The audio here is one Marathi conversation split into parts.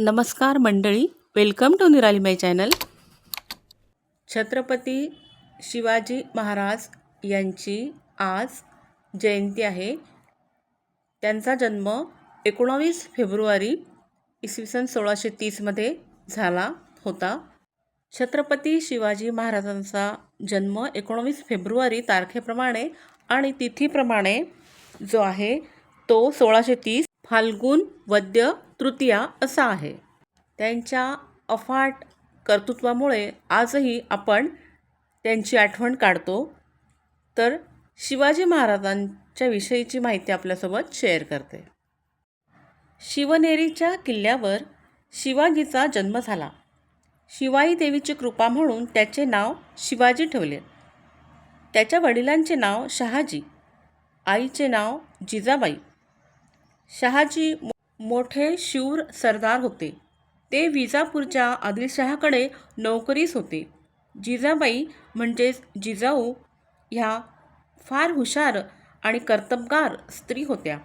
नमस्कार मंडळी. Welcome to Nirali my channel Chhatrapati Shivaji Maharaj यांची आज जयंती आहे. त्यांचा जन्म एकोणावीस फेब्रुवारी इसवी सन सोळाशे तीसमध्ये झाला होता. छत्रपती शिवाजी महाराजांचा जन्म एकोणावीस फेब्रुवारी तारखेप्रमाणे आणि तिथीप्रमाणे जो आहे तो सोळाशे तीस फाल्गुन वद्य तृतीया असा आहे. त्यांच्या अफाट कर्तृत्वामुळे आजही आपण त्यांची आठवण काढतो. तर शिवाजी महाराजांच्या विषयीची माहिती आपल्यासोबत शेअर करते. शिवनेरीच्या किल्ल्यावर शिवाजीचा जन्म झाला. शिवाई देवीची कृपा म्हणून त्याचे नाव शिवाजी ठेवले. त्याच्या वडिलांचे नाव शहाजी. आईचे नाव जिजाबाई. शहाजी मोठे शूर सरदार होते. ते विजापूरच्या आदिलशहाकडे नोकरीस होते. जिजाबाई म्हणजेच जिजाऊ ह्या फार हुशार आणि कर्तबगार स्त्री होत्या.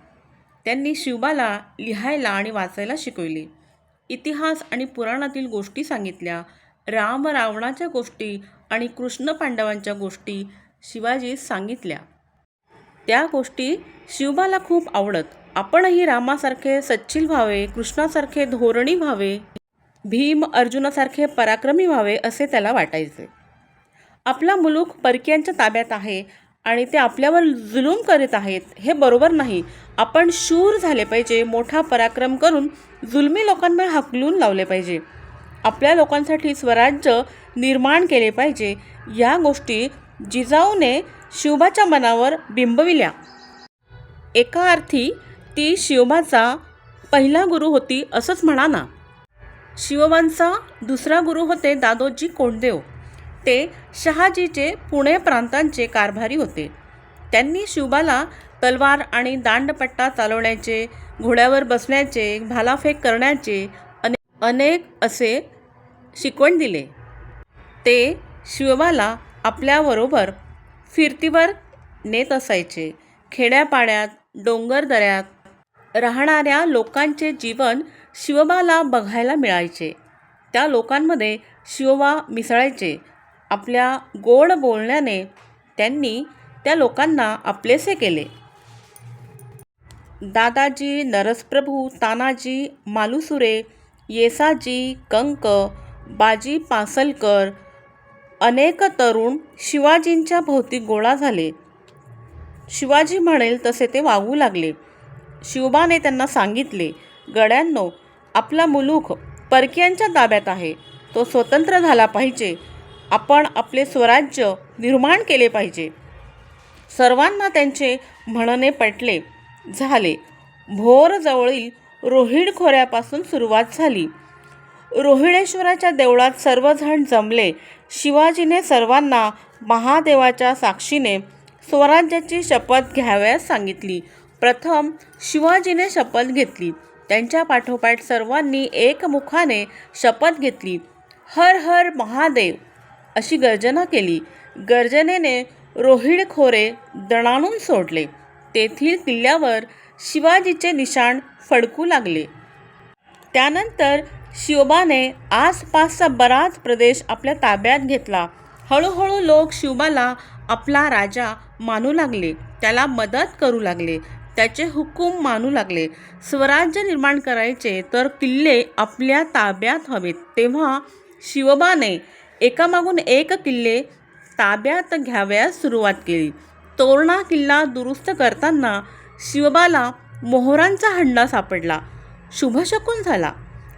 त्यांनी शिवबाला लिहायला आणि वाचायला शिकवले. इतिहास आणि पुराणातील गोष्टी सांगितल्या. राम रावणाच्या गोष्टी आणि कृष्ण पांडवांच्या गोष्टी शिवाजीस सांगितल्या. त्या गोष्टी शिवबाला खूप आवडत. आपणही रामासारखे सच्चिल व्हावे कृष्णासारखे धोरणी व्हावे भीम अर्जुनासारखे पराक्रमी व्हावे असे त्याला वाटायचे. आपला मुलूक परकीयांच्या ताब्यात आहे आणि ते आपल्यावर जुलूम करीत आहेत हे बरोबर नाही. आपण शूर झाले पाहिजे मोठा पराक्रम करून जुलमी लोकांना हकलून लावले पाहिजे. आपल्या लोकांसाठी स्वराज्य निर्माण केले पाहिजे या गोष्टी जिजाऊने शिवबाच्या मनावर बिंबविल्या. एका अर्थी ती शिवबाचा पहिला गुरु होती असंच म्हणा ना. शिवबांचा दुसरा गुरु होते दादोजी कोंडदेव. ते शहाजीचे पुणे प्रांतांचे कारभारी होते. त्यांनी शिवबाला तलवार आणि दांडपट्टा चालवण्याचे घोड्यावर बसण्याचे भालाफेक करण्याचे अने अनेक असे शिकवण दिले. ते शिवबाला आपल्याबरोबर फिरतीवर नेत असायचे. खेड्यापाड्यात डोंगरदऱ्यात राहणाऱ्या लोकांचे जीवन शिवबाला बघायला मिळायचे. त्या लोकांमध्ये शिवबा मिसळायचे. आपल्या गोड बोलण्याने त्यांनी त्या लोकांना आपलेसे केले. दादाजी नरसप्रभू तानाजी मालुसुरे येसाजी कंक बाजी पासलकर अनेक तरुण शिवाजींच्या भोवती गोळा झाले. शिवाजी म्हणेल तसे ते वागू लागले. शिवबाने त्यांना सांगितले गड्यांनो आपला मुलूख परकीयांच्या ताब्यात आहे. तो स्वतंत्र झाला पाहिजे. आपण आपले स्वराज्य निर्माण केले पाहिजे. सर्वांना त्यांचे म्हणणे पटले. झाले. भोरजवळील रोहिड खोऱ्यापासून सुरुवात झाली. रोहिणेश्वराच्या देवळात सर्वजण जमले. शिवाजीने सर्वांना महादेवाच्या साक्षीने स्वराज्याची शपथ घ्यावयास सांगितली. प्रथम शिवाजीने शपथ घेतली. त्यांच्या पाठोपाठ सर्वांनी एकमुखाने शपथ घेतली. हर हर महादेव अशी गर्जना केली. गर्जनेने रोहिड खोरे दणाणून सोडले. तेथील किल्ल्यावर शिवाजीचे निशाण फडकू लागले. त्यानंतर शिवबाने आसपासचा बराच प्रदेश आपल्या ताब्यात घेतला. हळूहळू लोक शिवबाला आपला राजा मानू लागले. त्याला मदत करू लागले. त्याचे हुकूम मानू लागले. स्वराज्य निर्माण करायचे तर किल्ले आपल्या ताब्यात हवेत. तेव्हा शिवबाने एकामागून एक किल्ले ताब्यात घ्याव्यास सुरुवात केली. तोरणा किल्ला दुरुस्त करताना शिवबाला मोहरांचा हंडा सापडला. शुभशकून झाला.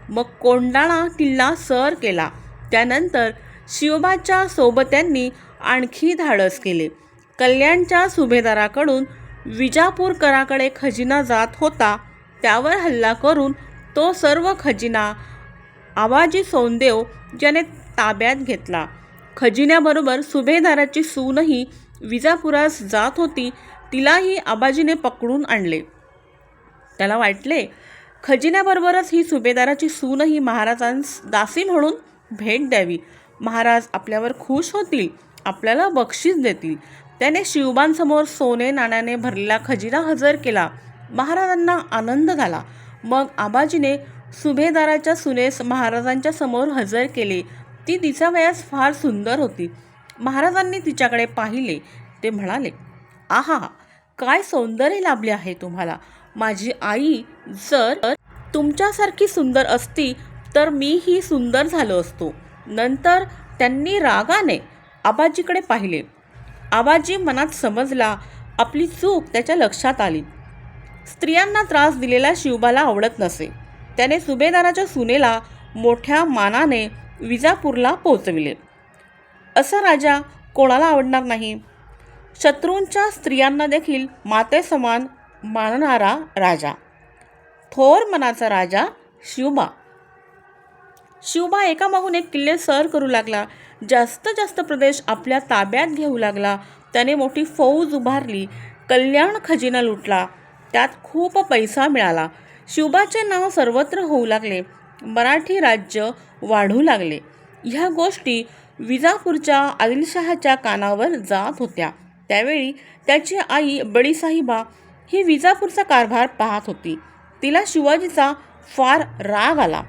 मग कोंडाणा किल्ला सर केला. त्यानंतर शिवबाच्या सोबत्यांनी आणखी धाडस केले. कल्याणच्या सुभेदाराकडून विजापूरकराकडे खजिना जात होता. त्यावर हल्ला करून तो सर्व खजिना आबाजी सोनदेव ज्याने ताब्यात घेतला. खजिन्याबरोबर सुभेदाराची सूनही विजापुरास जात होती तिलाही आबाजीने पकडून आणले. त्याला वाटले खजिन्याबरोबरच ही सुभेदाराची सूनही महाराजांस दासी म्हणून भेट द्यावी. महाराज आपल्यावर खुश होतील आपल्याला बक्षीस देतील. त्याने शिवबांसमोर सोने नाण्याने भरलेला खजिना हजर केला. महाराजांना आनंद झाला. मग आबाजीने सुभेदाराच्या सुनेस महाराजांच्या समोर हजर केले. ती दिसावयास फार सुंदर होती. महाराजांनी तिच्याकडे पाहिले. ते म्हणाले आहा काय सौंदर्य लाभले आहे तुम्हाला? माझी आई जर तुमच्यासारखी सुंदर असती तर मीही सुंदर झालो असतो. नंतर त्यांनी रागाने आबाजीकडे पाहिले. आबाजी मनात समजला आपली चूक त्याच्या लक्षात आली. स्त्रियांना त्रास दिलेला शिवबाला आवडत नसे. त्याने सुभेदाराच्या सुनेला मोठ्या मानाने विजापूरला पोचविले असा राजा कोणाला आवडणार नाही? शत्रूंच्या स्त्रियांना देखील मातेसमान मानणारा राजा. थोर मनाचा राजा शिवबा. शिवबा एकामागून एक किल्ले सर करू लागला. जास्त जास्त प्रदेश आपल्या ताब्यात घेऊ लागला. त्याने मोठी फौज उभारली. कल्याण खजिना लुटला. त्यात खूप पैसा मिळाला. शिवबाचे नाव सर्वत्र होऊ लागले. मराठी राज्य वाढू लागले. ह्या गोष्टी विजापूरच्या आदिलशहाच्या कानावर जात होत्या. त्यावेळी त्याची आई बडीसाहिबा ही विजापूरचा कारभार पाहत होती. तिला शिवाजीचा फार राग आला.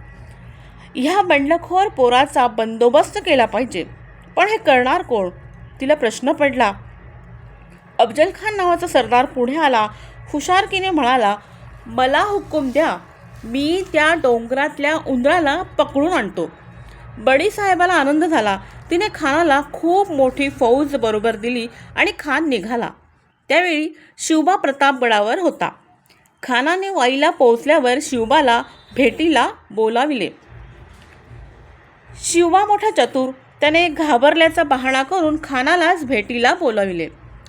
ह्या बंडखोर पोराचा बंदोबस्त केला पाहिजे. पण हे करणार कोण? तिला प्रश्न पडला. अफजल खान नावाचा सरदार पुढे आला. हुशारकीने म्हणाला मला हुकूम द्या. मी त्या डोंगरातल्या उंदराला पकडून आणतो. बडी साहेबाला आनंद झाला. तिने खानाला खूप मोठी फौज बरोबर दिली आणि खान निघाला. त्यावेळी शिवबा प्रतापगडावर होता. खानाने वाईला पोहोचल्यावर शिवबाला भेटीला बोलाविले. शिवबा मोठा चतुर. त्याने घाबरल्याचा बहाणा करून खानालाच भेटीला बोलविले.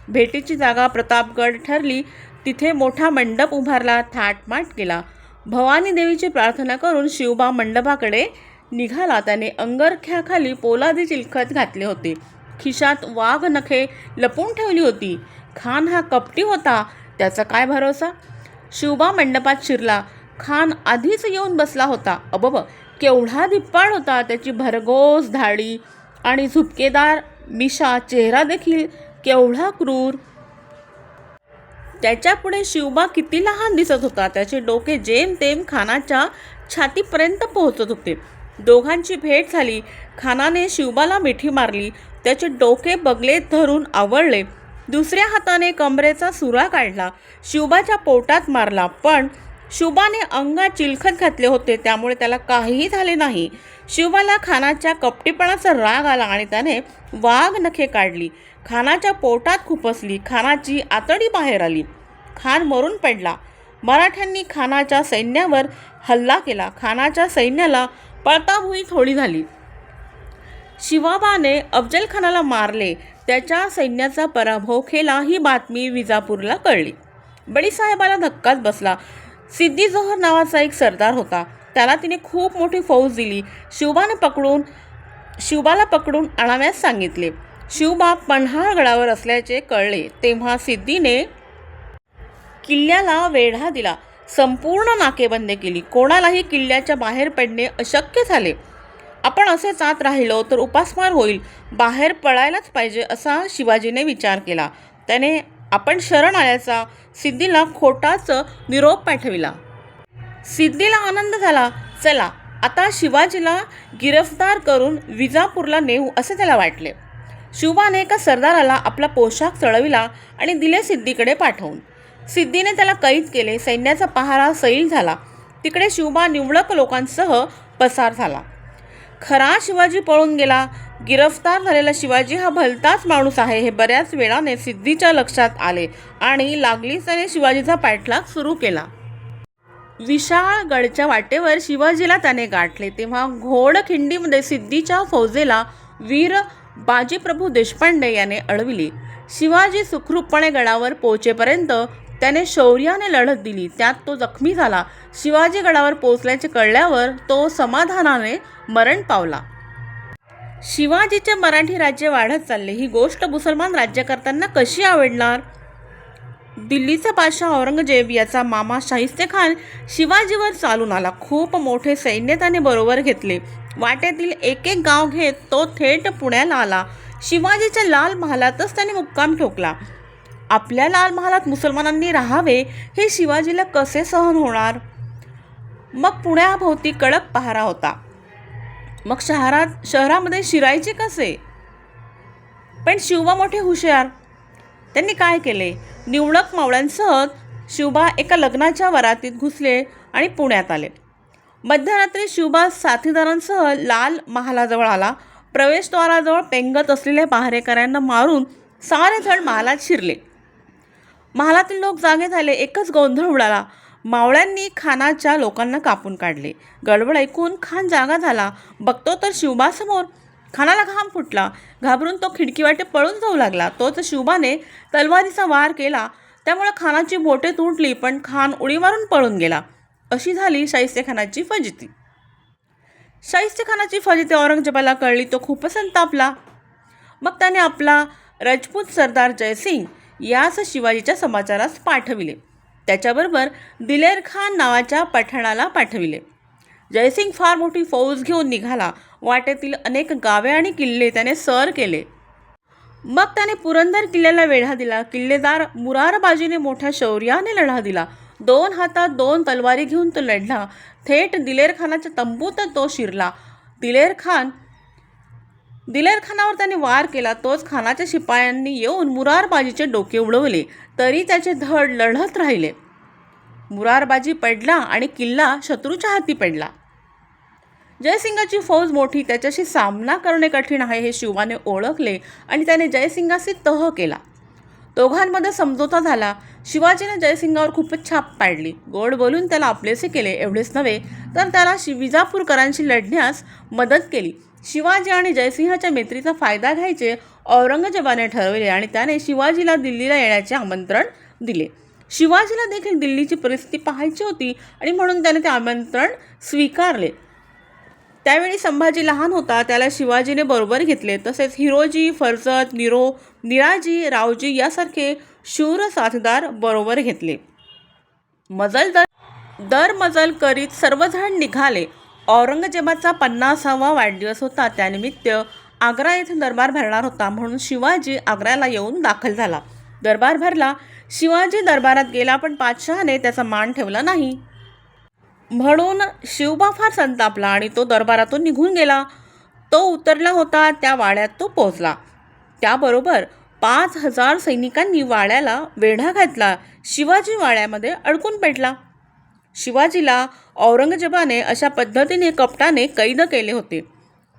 भेटीची जागा प्रतापगड ठरली. तिथे मोठा मंडप उभारला थाटमाट केला. भवानी देवीची प्रार्थना करून शिवबा मंडपाकडे निघाला. त्याने अंगरख्याखाली पोलादी चिलखत घातले होते. खिशात वाघ नखे लपून ठेवली होती. खान हा कपटी होता त्याचा काय भरोसा? शिवबा मंडपात शिरला. खान आधीच येऊन बसला होता. अबब केवढा धिप्पाड होता त्याची भरघोस धाडी आणि झुपकेदार मिशा चेहरा देखील केवढा क्रूर. त्याच्यापुढे शिवबा किती लहान दिसत होता त्याचे डोके जेमतेम खानाच्या छातीपर्यंत पोहोचत होते. दोघांची भेट झाली खानाने शिवबाला मिठी मारली त्याचे डोके बगलेत धरून आवळले. दुसऱ्या हाताने कमरेचा सुरा काढला शिवबाच्या पोटात मारला पण शुभाने अंगात चिलखत घातले होते. त्यामुळे त्याला काहीही झाले नाही. शिवाला खानाच्या कपटीपणाचा राग आला आणि त्याने वाघ नखे काढली. खानाच्या पोटात खुपसली. खानाची आतडी बाहेर आली. खान मरून पडला. मराठ्यांनी खानाच्या सैन्यावर हल्ला केला. खानाच्या सैन्याला पळताभुई थोडी झाली. शिवाबाने अफजल खानाला मारले. त्याच्या सैन्याचा पराभव केला ही बातमी विजापूरला कळली. बडीसाहेबाला धक्काच बसला. सिद्धी जोहर नावाचा एक सरदार होता. त्याला तिने खूप मोठी फौज दिली. शिवबाने पकडून शिवबाला पकडून आणाव्यास सांगितले. शिवबा पन्हाळगडावर असल्याचे कळले. तेव्हा सिद्धीने किल्ल्याला वेढा दिला. संपूर्ण नाकेबंदी केली. कोणालाही किल्ल्याच्या बाहेर पडणे अशक्य झाले. आपण असे जात राहिलो तर उपासमार होईल. बाहेर पळायलाच पाहिजे असा शिवाजीने विचार केला. त्याने आपण शरण आल्याचा सिद्धीला खोटाच निरोप पाठविला. सिद्धीला आनंद झाला. चला आता शिवाजीला गिरफ्तार करून विजापूरला नेऊ असे त्याला वाटले. शिवबाने एका सरदाराला आपला पोशाख चढविला आणि दिले सिद्धीकडे पाठवून. सिद्धीने त्याला कैद केले सैन्याचा पहारा सैल झाला. तिकडे शिवबा निवडक लोकांसह पसार झाला. खरा शिवाजी पळून गेला गिरफ्तार झालेला शिवाजी हा भलताच माणूस आहे हे बऱ्याच वेळाने सिद्धीच्या लक्षात आले आणि लागलीच त्याने शिवाजीचा पाठलाग सुरू केला. विशाळ गडच्या वाटेवर शिवाजीला त्याने गाठले. तेव्हा घोडखिंडीमध्ये सिद्धीच्या फौजेला वीर बाजीप्रभू देशपांडे याने अडविली. शिवाजी सुखरूपपणे गडावर पोहोचेपर्यंत त्याने शौर्याने लढत दिली. त्यात तो जखमी झाला. शिवाजी गडावर पोहोचल्याचे कळल्यावर तो समाधानाने मरण पावला. शिवाजीचे मराठी राज्य वाढत चालले. ही गोष्ट मुसलमान राज्यकर्त्यांना कशी आवडणार? दिल्लीचा बादशाह औरंगजेब याचा मामा शाहिस्ते खान शिवाजीवर चालून आला. खूप मोठे सैन्य त्याने बरोबर घेतले. वाटेतील एक एक गाव घेत तो थेट पुण्याला आला. शिवाजीच्या लाल महालातच त्याने मुक्काम ठोकला. आपल्या लाल महालात मुसलमानांनी राहावे हे शिवाजीला कसे सहन होणार? मग पुण्याभोवती कडक पहारा होता. मग शहरात शहरामध्ये शिरायचे कसे? पण शिवबा मोठे हुशार. त्यांनी काय केले? निवडक मावळ्यांसह शिवबा एका लग्नाच्या वरातीत घुसले आणि पुण्यात आले. मध्यरात्री शिवबा साथीदारांसह लाल महालाजवळ आला. प्रवेशद्वाराजवळ पेंगत असलेल्या पहारेकऱ्यांना मारून सारे जण महालात शिरले. महालातील लोक जागे झाले. एकच गोंधळ उडाला. मावळ्यांनी खानाच्या लोकांना कापून काढले. गडबड ऐकून खान जागा झाला. बघतो तर शिवबासमोर खानाला घाम फुटला. घाबरून तो खिडकीवाटे पळून जाऊ लागला. तोच शिवबाने तलवारीचा वार केला. त्यामुळे खानाची बोटे तुटली पण खान उडी मारून पळून गेला. अशी झाली शाहिस्ते खानाची फजिती. शाहिस्ते खानाची फजिती औरंगजेबाला कळली. तो खूपच संतापला. मग त्याने आपला राजपूत सरदार जयसिंग यास शिवाजीच्या समाचारास पाठविले. त्याच्याबरोबर दिलेर खान नावाच्या पठाणाला पाठविले. जयसिंग फार मोठी फौज घेऊन निघाला. वाटेतील अनेक गावे आणि किल्ले त्याने सर केले. मग त्याने पुरंदर किल्ल्याला वेढा दिला. किल्लेदार मुरारबाजीने मोठ्या शौर्याने लढा दिला. दोन हातात दोन तलवारी घेऊन तो लढला. थेट दिलेर खानाच्या तंबूतच तो शिरला. दिलेर खान दिलेर खानावर त्याने वार केला तोच खानाच्या शिपायांनी येऊन मुरारबाजीचे डोके उडवले तरी त्याचे धड लढत राहिले. मुरारबाजी पडला आणि किल्ला शत्रूच्या हाती पडला. जयसिंगाची फौज मोठी त्याच्याशी सामना करणे कठीण आहे हे शिवाने ओळखले आणि त्याने जयसिंगाशी तह केला. दोघांमध्ये समझोता झाला. शिवाजीने जयसिंगावर खूपच छाप पाडली. गोड बोलून त्याला आपलेसे केले एवढेच नव्हे तर त्याला शि विजापूरकरांशी लढण्यास मदत केली. शिवाजी आणि जयसिंहाच्या मैत्रीचा फायदा घ्यायचे औरंगजेबाने ठरवले आणि त्याने शिवाजीला दिल्लीला येण्याचे आमंत्रण दिले. शिवाजीला देखील दिल्लीची परिस्थिती पाहायची होती आणि म्हणून त्याने ते आमंत्रण स्वीकारले. त्यावेळी संभाजी लहान होता त्याला शिवाजीने बरोबर घेतले. तसेच हिरोजी फरजत निरो निराजी रावजी यासारखे शूर साथदार बरोबर घेतले. मजल दर दर मजल करीत सर्वजण निघाले. औरंगजेबाचा पन्नासावा वाढदिवस होता. त्यानिमित्त आग्रा येथे दरबार भरणार होता म्हणून शिवाजी आग्र्याला येऊन दाखल झाला. दरबार भरला. शिवाजी दरबारात गेला पण पादशहाने त्याचा मान ठेवला नाही. म्हणून शिवबा फार संतापला आणि तो दरबारातून निघून गेला. तो उतरला होता त्या वाड्यात तो पोचला त्याबरोबर पाच हजार सैनिकांनी वाड्याला वेढा घातला. शिवाजी वाड्यामध्ये अडकून पेटला. शिवाजीला औरंगजेबाने अशा पद्धतीने कपटाने कैद केले होते.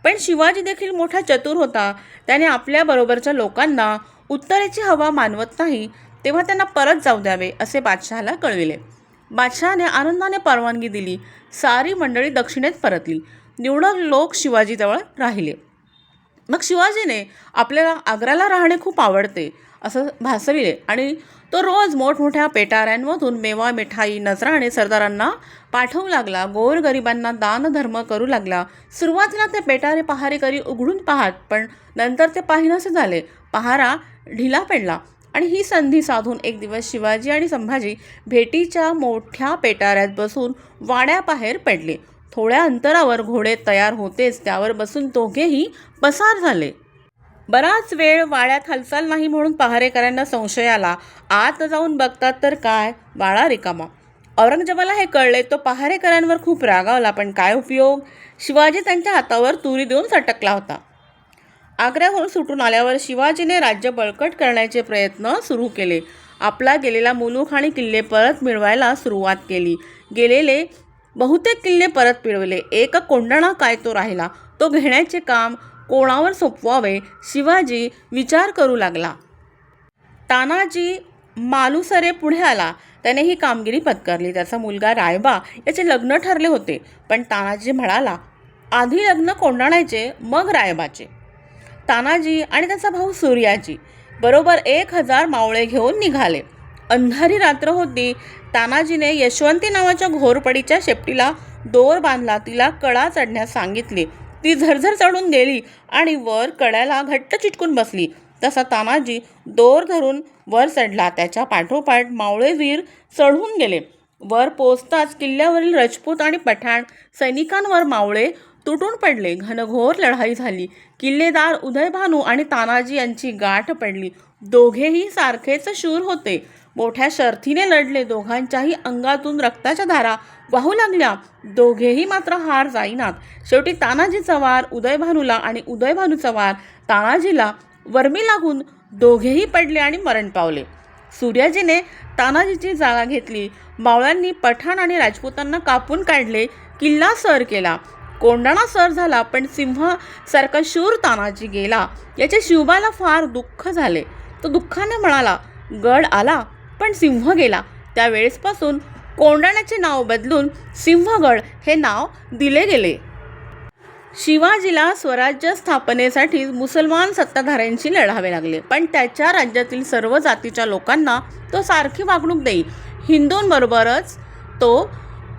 पण शिवाजी देखील मोठा चतुर होता. त्याने आपल्याबरोबरच्या लोकांना उत्तरेची हवा मानवत नाही तेव्हा त्यांना परत जाऊ द्यावे असे बादशहाला कळविले. बादशहाने आनंदाने परवानगी दिली. सारी मंडळी दक्षिणेत परतली. निवडक लोक शिवाजीजवळ राहिले. मग शिवाजीने आपल्याला आग्र्याला राहणे खूप आवडते असं भासविले. आणि तो रोज मोठमोठ्या पेटाऱ्यांमधून मेवा मिठाई नजराणे सरदारांना पाठवू लागला. गोरगरिबांना दानधर्म करू लागला. सुरुवातीला ते पेटारे पहारेकरी उघडून पाहत पण नंतर ते पाहिनसे झाले. पहारा ढिला पडला. आणि ही संधी साधून एक दिवस शिवाजी आणि संभाजी भेटीच्या मोठ्या पेटाऱ्यात बसून वाड्याबाहेर पडले. थोड्या अंतरावर घोडे तयार होतेच त्यावर बसून दोघेही पसार झाले. बराच वेळ वाड्यात हालचाल नाही म्हणून पहारेकरांना संशय आला. आत जाऊन बघतात तर काय? वाडा रिकामा. औरंगजेबाला हे कळले तो पहारेकरांवर खूप रागावला पण काय उपयोग? शिवाजी त्यांच्या हातावर तुरी देऊन सटकला होता. आग्र्याहून सुटून आल्यावर शिवाजीने राज्य बळकट करण्याचे प्रयत्न सुरू केले. आपला गेलेला मुलुख आणि किल्ले परत मिळवायला सुरुवात केली. गेलेले बहुतेक किल्ले परत मिळवले. एक कोंडाणा काय तो राहिला. तो घेण्याचे काम कोणावर सोपवावे शिवाजी विचार करू लागला. तानाजी मालुसरे पुढे आला. त्याने ही कामगिरी पत्करली. त्याचा मुलगा रायबा याचे लग्न ठरले होते. पण तानाजी म्हणाला आधी लग्न कोंडाणायचे मग रायबाचे. तानाजी आणि त्याचा भाऊ सूर्याजी. बरोबर एक हजार मावळे घेऊन निघाले. अंधारी रात्र होती. तानाजीने यशवंती नावाच्या घोरपडीच्या शेपटीला दोर बांधला. तिला कळा चढण्यास सांगितली. ती झरझर चढून गेली आणि वर कड्याला घट्ट चिटकून बसली. तसा तानाजी दोर धरून वर चढला. त्याच्या पाठोपाठ मावळे वीर चढून गेले. वर पोचताच किल्ल्यावरील राजपूत आणि पठाण सैनिकांवर मावळे तुटून पडले. घनघोर लढाई झाली. किल्लेदार उदयभानू आणि तानाजी यांची गाठ पडली. दोघेही सारखेच शूर होते. मोठ्या शर्थीने लढले. दोघांच्याही अंगातून रक्ताच्या धारा वाहू लागल्या. दोघेही मात्र हार जाईनात. शेवटी तानाजीचा वार उदयभानूला आणि उदयभानूचा वार तानाजीला वर्मी लागून दोघेही पडले आणि मरण पावले. सूर्याजीने तानाजीची जागा घेतली. मावळ्यांनी पठाण आणि राजपूतांना कापून काढले. किल्ला सर केला. कोंडाणा सर झाला पण सिंहासारखा शूर तानाजी गेला. याचे शिवबाला फार दुःख झाले. तो दुःखाने म्हणाला गड आला पण सिंह गेला. त्यावेळेसपासून कोंडाण्याचे नाव बदलून सिंहगड हे नाव दिले गेले. शिवाजीला स्वराज्य स्थापनेसाठी मुसलमान सत्ताधाऱ्यांशी लढावे लागले पण त्याच्या राज्यातील सर्व जातीच्या लोकांना तो सारखी वागणूक देई. हिंदूंबरोबरच तो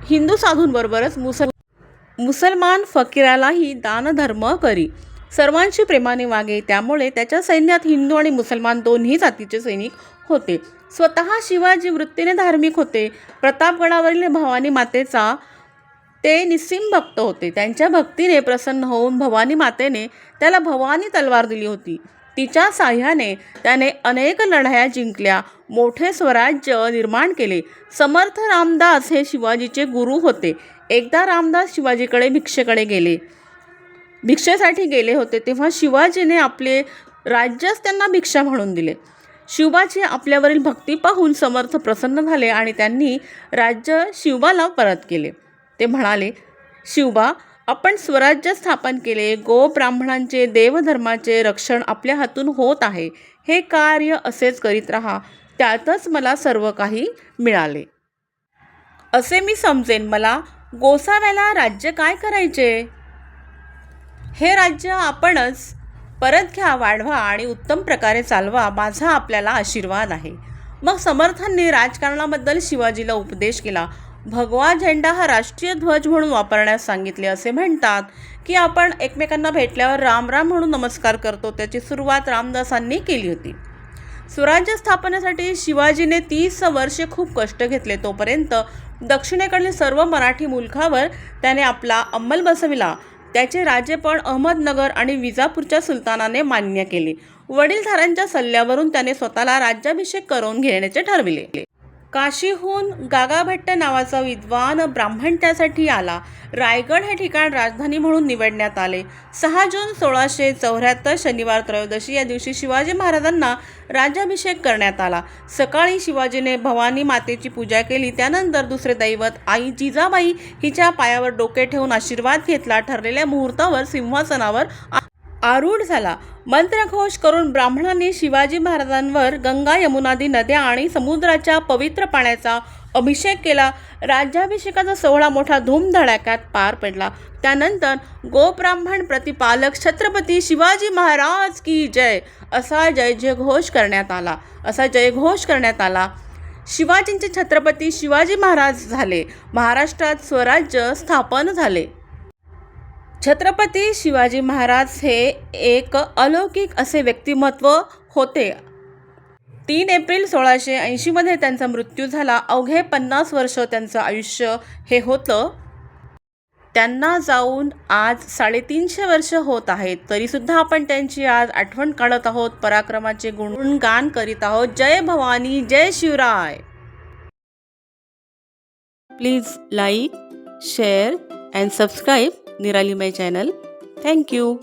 हिंदू साधूंबरोबरच मुसल मुसलमान फकीरालाही दानधर्म करी. सर्वांशी प्रेमाने वागे त्यामुळे त्याच्या सैन्यात हिंदू आणि मुसलमान दोन्ही जातीचे सैनिक होते. स्वतः शिवाजी वृत्तीने धार्मिक होते. प्रतापगडावरील भवानी मातेचा ते निस्सिम भक्त होते. त्यांच्या भक्तीने प्रसन्न होऊन भवानी मातेने त्याला भवानी तलवार दिली होती. तिच्या साह्याने त्याने अनेक लढाया जिंकल्या. मोठे स्वराज्य निर्माण केले. समर्थ रामदास हे शिवाजीचे गुरु होते. एकदा रामदास शिवाजीकडे भिक्षेकडे गेले. भिक्षेसाठी गेले होते तेव्हा शिवाजीने आपले राज्यच त्यांना भिक्षा म्हणून दिले. शिवबाची आपल्यावरील भक्ती पाहून समर्थ प्रसन्न झाले आणि त्यांनी राज्य शिवबाला परत केले. ते म्हणाले शिवबा आपण स्वराज्य स्थापन केले. गो ब्राह्मणांचे देवधर्माचे रक्षण आपल्या हातून होत आहे. हे कार्य असेच करीत राहा. त्यातच मला सर्व काही मिळाले. असे मी समजेन. मला गोसाव्याला राज्य काय करायचे? हे राज्य आपणच परत घ्या वाढवा आणि उत्तम प्रकारे चालवा माझा आपल्याला आशीर्वाद आहे. मग समर्थांनी राजकारणाबद्दल शिवाजीला उपदेश केला. भगवा झेंडा हा राष्ट्रीय ध्वज म्हणून वापरण्यास सांगितले असे म्हणतात की आपण एकमेकांना भेटल्यावर राम राम म्हणून नमस्कार करतो त्याची सुरुवात रामदासांनी केली होती. स्वराज्य स्थापनेसाठी शिवाजीने तीस वर्षे खूप कष्ट घेतले तोपर्यंत दक्षिणेकडील सर्व मराठी मुलखावर त्याने आपला अंमल बसविला. त्याचे राजेपण अहमदनगर आणि विजापूरच्या सुलतानाने मान्य केले. वडीलधाऱ्यांच्या सल्ल्यावरून त्याने स्वतःला राज्याभिषेक करून घेण्याचे ठरविले. काशीहून गागाभट्ट नावाचा विद्वान ब्राह्मण त्यासाठी आला. रायगड हे ठिकाण राजधानी म्हणून निवडण्यात आले. सहा जून सोळाशे चौऱ्याहत्तर शनिवार त्रयोदशी या दिवशी शिवाजी महाराजांना राज्याभिषेक करण्यात आला. सकाळी शिवाजीने भवानी मातेची पूजा केली. त्यानंतर दुसरे दैवत आई जिजाबाई हिच्या पायावर डोके ठेवून आशीर्वाद घेतला. ठरलेल्या मुहूर्तावर सिंहासनावर आ- आरूढ झाला. मंत्रघोष करून ब्राह्मणांनी शिवाजी महाराजांवर गंगा यमुनादी नद्या आणि समुद्राच्या पवित्र पाण्याचा अभिषेक केला. राज्याभिषेकाचा सोहळा मोठा धूमधडाक्यात पार पडला. त्यानंतर गोब्राह्मण प्रतिपालक छत्रपती शिवाजी महाराज की जय असा जय जयघोष करण्यात आला. असा जयघोष करण्यात आला. शिवाजींचे छत्रपती शिवाजी महाराज झाले. महाराष्ट्रात स्वराज्य स्थापन झाले. छत्रपती शिवाजी महाराज हे एक अलौकिक असे व्यक्तिमत्व होते. तीन एप्रिल सोळाशे ऐंशीमध्ये त्यांचा मृत्यू झाला. अवघे पन्नास वर्ष त्यांचं आयुष्य हे होतं. त्यांना जाऊन आज साडेतीनशे वर्ष होत आहेत. तरीसुद्धा आपण त्यांची आज आठवण काढत आहोत. पराक्रमाचे गुणगान करीत आहोत. जय भवानी जय Shivrai. Please like share and subscribe. Nirali my channel. Thank you.